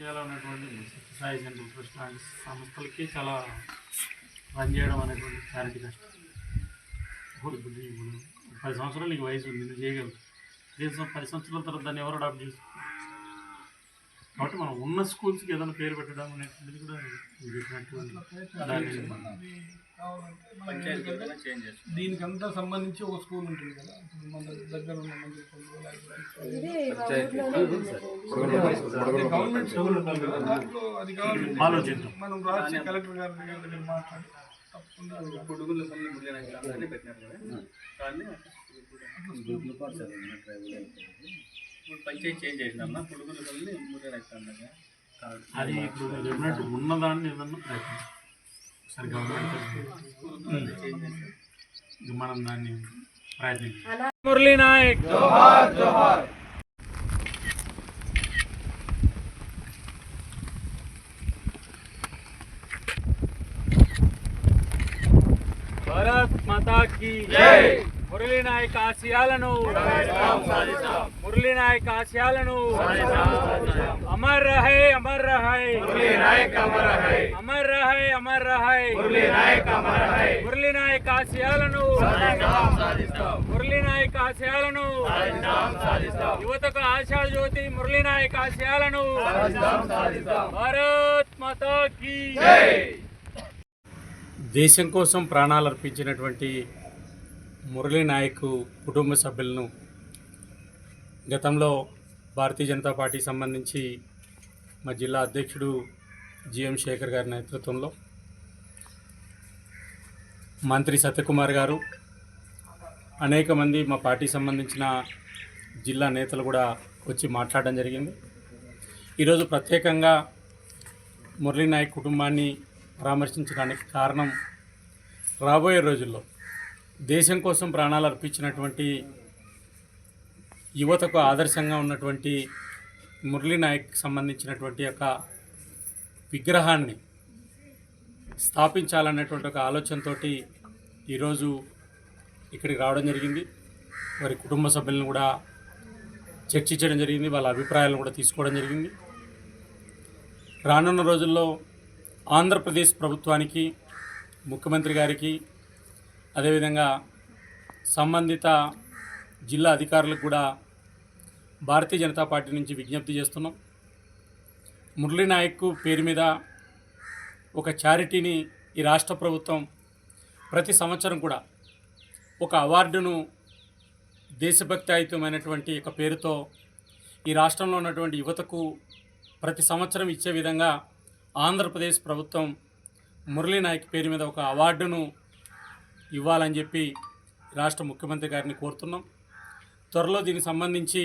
ఏరియాలో ఉన్నటువంటి Sai centre trust లాంటి సంస్థలకి చాలా రన్ చేయడం అనేటువంటి క్లారిటీ కష్టం ఇప్పుడు ఇప్పుడు పది సంవత్సరాలు నీకు వయసు ఉంది నువ్వు చేయగలవు. కనీసం పది సంవత్సరాల తర్వాత దాన్ని ఎవరు అడాప్ట్ చేస్తారు? కాబట్టి మనం ఉన్న స్కూల్స్కి ఏదైనా పేరు పెట్టడం అనేటువంటిది కూడా దీనికంతా సంబంధించి ఒక స్కూల్ ఉంటుంది కదా. మన దగ్గర ఉన్న మంచి స్కూల్ లేకపోతే అదే గవర్నమెంట్ స్కూల్ ఉంటుంది కదా. దాంట్లో అది కావాలి ఆలోచిద్దాం మనం రాసి కలెక్టర్ గారి దగ్గర దగ్గర మాట్లాడి తప్పకుండా పెట్టినారు కదా. దాన్ని ఇప్పుడు పంచాయతీ చేంజ్ చేసినాం పొడుగుల మురళీ రంగంగా అది ఇప్పుడు చెప్పినట్టు ఉన్నదాన్ని ఏదన్నా ప్రయత్నం సరే గవర్నమెంట్ చేంజ్ చేసి ఇది మనం దాన్ని ప్రయత్నించాలి మురళీ నాయక్ భారత్ మాతా की జై. మురళీ నాయక్ ఆశయాలను మురళీ నాయక్ ఆశయాలను అమర్ రహే అమర్ రహే. అమర్ రహే అమర్ రహే. అమర్ రహే నాయక్ అమర్ రహే మురళీ నాయక్ ఆశయాలను మురళీ నాయక్ ఆశయాలను యువతకు ఆశా జ్యోతి మురళీ నాయక్ ఆశయాలను భారత్ మాతా కీ దేశం కోసం ప్రాణాలు అర్పించినటువంటి మురళీ నాయక్ కుటుంబ సభ్యులను గతంలో భారతీయ జనతా పార్టీ సంబంధించి మా జిల్లా అధ్యక్షుడు జిఎం శేఖర్ గారి నేతృత్వంలో మంత్రి సత్యకుమార్ గారు అనేక మంది మా పార్టీ సంబంధించిన జిల్లా నేతలు కూడా వచ్చి మాట్లాడడం జరిగింది. ఈరోజు ప్రత్యేకంగా మురళీ నాయక్ కుటుంబాన్ని పరామర్శించడానికి కారణం రాబోయే రోజుల్లో దేశం కోసం ప్రాణాలు అర్పించినటువంటి యువతకు ఆదర్శంగా ఉన్నటువంటి మురళీ నాయక్ సంబంధించినటువంటి యొక్క విగ్రహాన్ని స్థాపించాలన్నటువంటి ఒక ఆలోచనతో ఈరోజు ఇక్కడికి రావడం జరిగింది. వారి కుటుంబ సభ్యులను కూడా చర్చించడం జరిగింది. వాళ్ళ అభిప్రాయాలను కూడా తీసుకోవడం జరిగింది. రానున్న రోజుల్లో ఆంధ్రప్రదేశ్ ప్రభుత్వానికి ముఖ్యమంత్రి గారికి అదేవిధంగా సంబంధిత జిల్లా అధికారులకు కూడా భారతీయ జనతా పార్టీ నుంచి విజ్ఞప్తి చేస్తున్నాం. మురళీ నాయక్ పేరు మీద ఒక చారిటీని ఈ రాష్ట్ర ప్రభుత్వం ప్రతి సంవత్సరం కూడా ఒక అవార్డును దేశభక్తియుతమైనటువంటి ఒక పేరుతో ఈ రాష్ట్రంలో ఉన్నటువంటి యువతకు ప్రతి సంవత్సరం ఇచ్చే విధంగా ఆంధ్రప్రదేశ్ ప్రభుత్వం మురళీ నాయక్ పేరు మీద ఒక అవార్డును ఇవ్వాలని చెప్పి రాష్ట్ర ముఖ్యమంత్రి గారిని కోరుతున్నాం. త్వరలో దీనికి సంబంధించి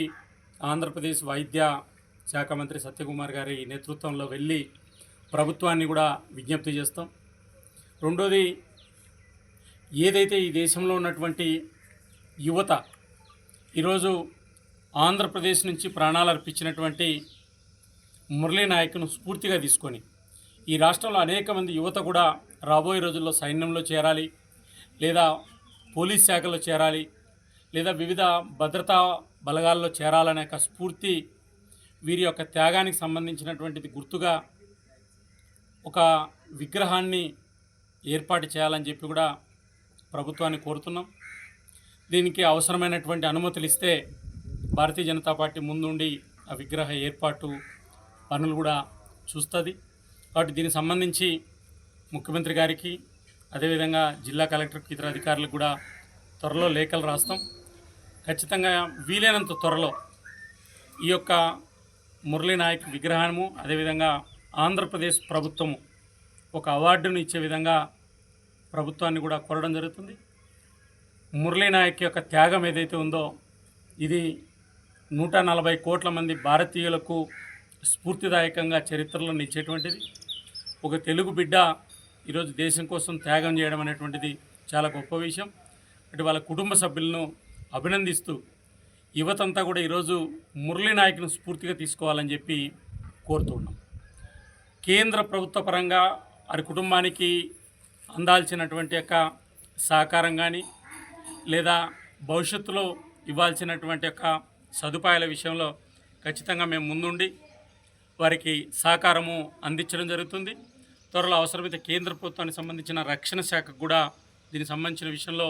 ఆంధ్రప్రదేశ్ వైద్య శాఖ మంత్రి సత్యకుమార్ గారి నేతృత్వంలో వెళ్ళి ప్రభుత్వాన్ని కూడా విజ్ఞప్తి చేస్తాం. రెండోది ఏదైతే ఈ దేశంలో ఉన్నటువంటి యువత ఈరోజు ఆంధ్రప్రదేశ్ నుంచి ప్రాణాలు అర్పించినటువంటి మురళీ నాయక్ను స్ఫూర్తిగా తీసుకొని ఈ రాష్ట్రంలో అనేక మంది యువత కూడా రాబోయే రోజుల్లో సైన్యంలో చేరాలి. లేదా పోలీస్ శాఖలో చేరాలి లేదా వివిధ భద్రతా బలగాల్లో చేరాలనే ఒక స్ఫూర్తి వీరి యొక్క త్యాగానికి సంబంధించినటువంటిది గుర్తుగా ఒక విగ్రహాన్ని ఏర్పాటు చేయాలని చెప్పి కూడా ప్రభుత్వాన్ని కోరుతున్నాం. దీనికి అవసరమైనటువంటి అనుమతులు ఇస్తే భారతీయ జనతా పార్టీ ముందుండి ఆ విగ్రహ ఏర్పాటు పనులు కూడా చూస్తుంది. కాబట్టి దీనికి సంబంధించి ముఖ్యమంత్రి గారికి అదేవిధంగా జిల్లా కలెక్టర్కి ఇతర అధికారులకు కూడా త్వరలో లేఖలు రాస్తాం. ఖచ్చితంగా వీలైనంత త్వరలో ఈ యొక్క మురళీ నాయక్ విగ్రహము అదేవిధంగా ఆంధ్రప్రదేశ్ ప్రభుత్వము ఒక అవార్డును ఇచ్చే విధంగా ప్రభుత్వాన్ని కూడా కోరడం జరుగుతుంది. మురళీ నాయక్ యొక్క త్యాగం ఏదైతే ఉందో ఇది నూట నలభై కోట్ల మంది భారతీయులకు స్ఫూర్తిదాయకంగా చరిత్రలో నిచ్చేటువంటిది ఒక తెలుగు బిడ్డ ఈరోజు దేశం కోసం త్యాగం చేయడం అనేటువంటిది చాలా గొప్ప విషయం. అటు వాళ్ళ కుటుంబ సభ్యులను అభినందిస్తూ యువతంతా కూడా ఈరోజు మురళీ నాయకును స్ఫూర్తిగా తీసుకోవాలని చెప్పి కోరుతున్నాం కేంద్ర ప్రభుత్వ పరంగా వారి కుటుంబానికి అందాల్సినటువంటి యొక్క సహకారం కానీ లేదా భవిష్యత్తులో ఇవ్వాల్సినటువంటి యొక్క సదుపాయాల విషయంలో ఖచ్చితంగా మేము ముందుండి వారికి సహకారము అందించడం జరుగుతుంది. త్వరలో అవసరమైతే కేంద్ర ప్రభుత్వానికి సంబంధించిన రక్షణ శాఖకు కూడా దీనికి సంబంధించిన విషయంలో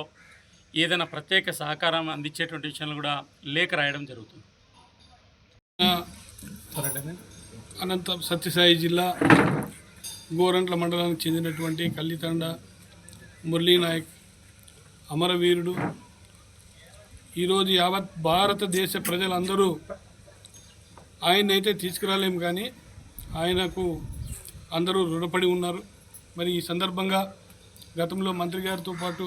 ఏదైనా ప్రత్యేక సహకారం అందించేటువంటి విషయంలో కూడా లేఖ రాయడం జరుగుతుంది. అనంత సత్యసాయి జిల్లా గోరంట్ల మండలానికి చెందినటువంటి కల్లితండ మురళీనాయక్ అమరవీరుడు. ఈరోజు యావత్ భారతదేశ ప్రజలందరూ ఆయన్నైతే తీసుకురాలేము కానీ ఆయనకు అందరూ రుణపడి ఉన్నారు. మరి ఈ సందర్భంగా గతంలో మంత్రి గారితో పాటు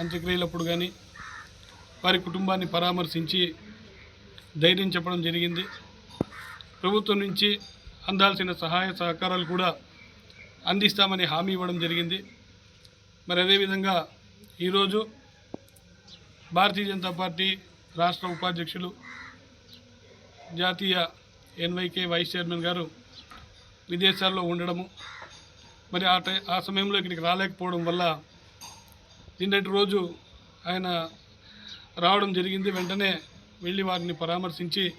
అంత్యక్రియలప్పుడు కానీ వారి కుటుంబాన్ని పరామర్శించి ధైర్యం చెప్పడం జరిగింది. ప్రభుత్వం నుంచి అందాల్సిన సహాయ సహకారాలు కూడా అందిస్తామని హామీ ఇవ్వడం జరిగింది. మరి అదేవిధంగా ఈరోజు భారతీయ జనతా పార్టీ రాష్ట్ర ఉపాధ్యక్షులు జాతీయ ఎన్వైకే వైస్ చైర్మన్ గారు విదేశాల్లో ఉండడము. మరి ఆ టై ఆ సమయంలో ఇక్కడికి రాలేకపోవడం వల్ల నిన్నటి రోజు ఆయన రావడం జరిగింది. వెంటనే వెళ్ళి వారిని పరామర్శించి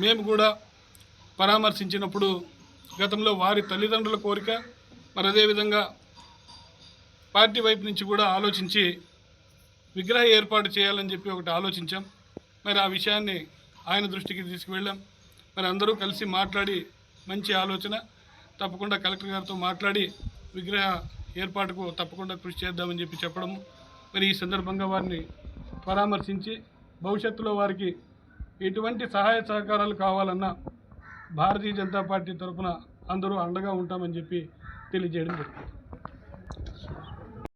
మేము కూడా పరామర్శించినప్పుడు గతంలో వారి తల్లిదండ్రుల కోరిక మరి అదేవిధంగా పార్టీ వైపు నుంచి కూడా ఆలోచించి విగ్రహ ఏర్పాటు చేయాలని చెప్పి ఒకటి ఆలోచించాం. మరి ఆ విషయాన్ని ఆయన దృష్టికి తీసుకువెళ్ళాం. మరి అందరూ కలిసి మాట్లాడి మంచి ఆలోచన. తప్పకుండా కలెక్టర్ గారితో మాట్లాడి విగ్రహ ఏర్పాటుకు తప్పకుండా కృషి చేద్దామని చెప్పి చెప్పడం. మరి ఈ సందర్భంగా వారిని పరామర్శించి భవిష్యత్తులో వారికి ఎటువంటి సహాయ సహకారాలు కావాలన్నా భారతీయ జనతా పార్టీ తరఫున అందరూ అండగా ఉంటామని చెప్పి తెలియజేయడం జరిగింది.